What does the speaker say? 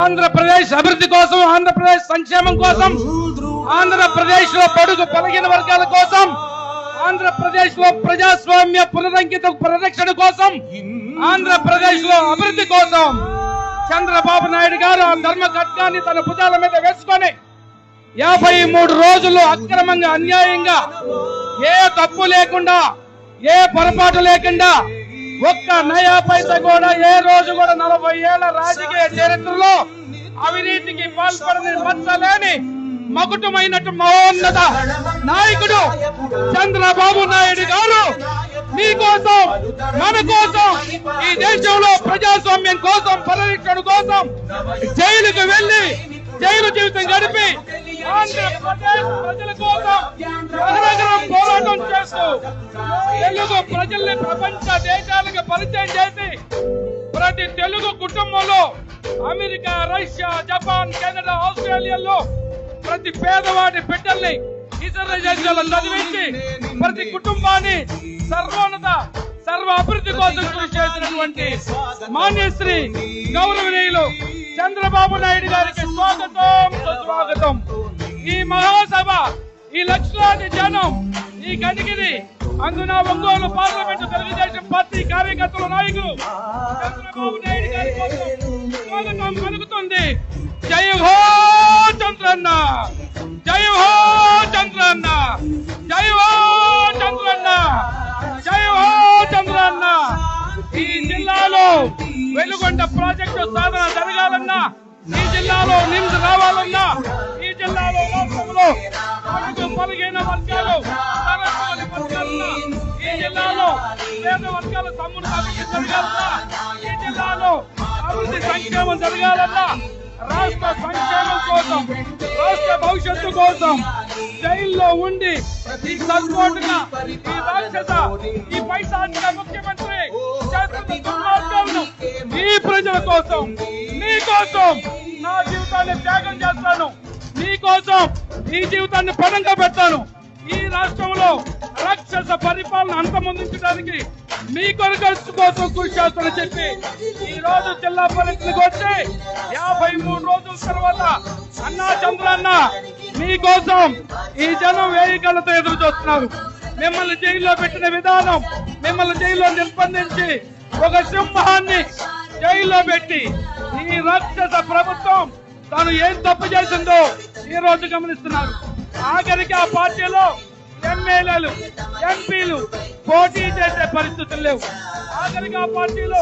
ఆంధ్రప్రదేశ్ అభివృద్ధి కోసం ఆంధ్రప్రదేశ్ సంక్షేమం కోసం ఆంధ్రప్రదేశ్లో పడుగు పలిగిన వర్గాల కోసం ఆంధ్రప్రదేశ్లో ప్రజాస్వామ్య పునరంకిత పరిరక్షణ కోసం ఆంధ్రప్రదేశ్లో అభివృద్ధి కోసం చంద్రబాబు నాయుడు గారు ఆ ధర్మ ఖడ్గాన్ని తన భుజాల మీద వేసుకొని యాభై మూడు రోజులు అక్రమంగా అన్యాయంగా ఏ తప్పు లేకుండా ఏ పొరపాటు లేకుండా ఒక్క నయా పైస కూడా ఏ రోజు కూడా నలభై ఏళ్ళ రాజకీయ చరిత్రలో అవినీతికి పాల్పడని మచ్చలేని మకుటమైనట్టు మహోన్నత నాయకుడు చంద్రబాబు నాయుడు గారు. మీకోసం మన కోసం ఈ దేశంలో ప్రజాస్వామ్యం కోసం పరిరక్షణ కోసం జైలుకు వెళ్ళి జైలు జీవితం గడిపి ఆంధ్రప్రదేశ్ ప్రజల కోసం తెలుగు ప్రజల్ని ప్రపంచ దేశాలకు పరిచయం చేసి ప్రతి తెలుగు కుటుంబంలో అమెరికా రష్యా జపాన్ కెనడా ఆస్ట్రేలియాలో ప్రతి పేదవాడి బిడ్డల్ని ఇతర దేశాల్లో చదివించి ప్రతి కుటుంబాన్ని సర్వోన్నత సర్వ అభివృద్ధి కోసం కృషి చేసినటువంటి మాన్యశ్రీ గౌరవనీయులు చంద్రబాబు నాయుడు గారికి స్వాగతం సుస్వాగతం. ఈ మహాసభ ఈ లక్షలాది జనం ఈ కనిగిరి అందున ఒంగోలు పార్లమెంటు తెలుగుదేశం పార్టీ కార్యకర్తల నాయకులు చంద్రబాబు నాయుడు గారి కోసం జై హో చంద్రన్న. జై హో చంద్రన్న. జై హో చంద్రన్న. జై హో చంద్రన్న. ఈ జిల్లాలో వెలుగొండ ప్రాజెక్టు సాధన జరగాలన్నా ఈ జిల్లాలో నిమ్స్ రావాలన్నా ఈ జిల్లాలో రాష్ట్రంలో పలుకు పలిగిన వర్గాలు జిల్లాలో పేద వర్గాల తమ్ముడు అభివృద్ధి జరగాలన్నా ఈ జిల్లాలో అభివృద్ధి సంక్షేమం జరగాలన్నా రాష్ట్ర సంక్షేమం కోసం రాష్ట్ర భవిష్యత్తు కోసం జైల్లో ఉండి ఈ సర్కోటుగా ఈ రాక్షస ఈ పైశాచిక ముఖ్యమంత్రి చేస్తున్న దుర్మార్గాలను ఈ ప్రజల కోసం మీ కోసం నా జీవితాన్ని త్యాగం చేస్తాను. మీ కోసం ఈ జీవితాన్ని పణంగా పెడతాను. ఈ రాష్ట్రంలో రాక్షస పరిపాలన అంతమొందించడానికి మీ కొరకు కోసం కృషి చేస్తానని చెప్పి ఈ రోజు జిల్లా పరిస్థితికి వచ్చి యాభై మూడు రోజుల తర్వాత అన్నా చంద్రన్న మీకోసం ఈ జనం వేయి ఎదురు చూస్తున్నారు. మిమ్మల్ని జైల్లో పెట్టిన విధానం మిమ్మల్ని జైల్లో నిర్బంధించి ఒక సింహాన్ని జైల్లో పెట్టి ఈ రాక్షస ప్రభుత్వం తాను ఏం తప్పు చేసిందో ఈ రోజు గమనిస్తున్నారు. ఆఖరికి ఆ పార్టీలో ఎమ్మెల్యేలు ఎంపీలు పోటీ చేసే పరిస్థితులు లేవు. ఆఖరికి ఆ పార్టీలో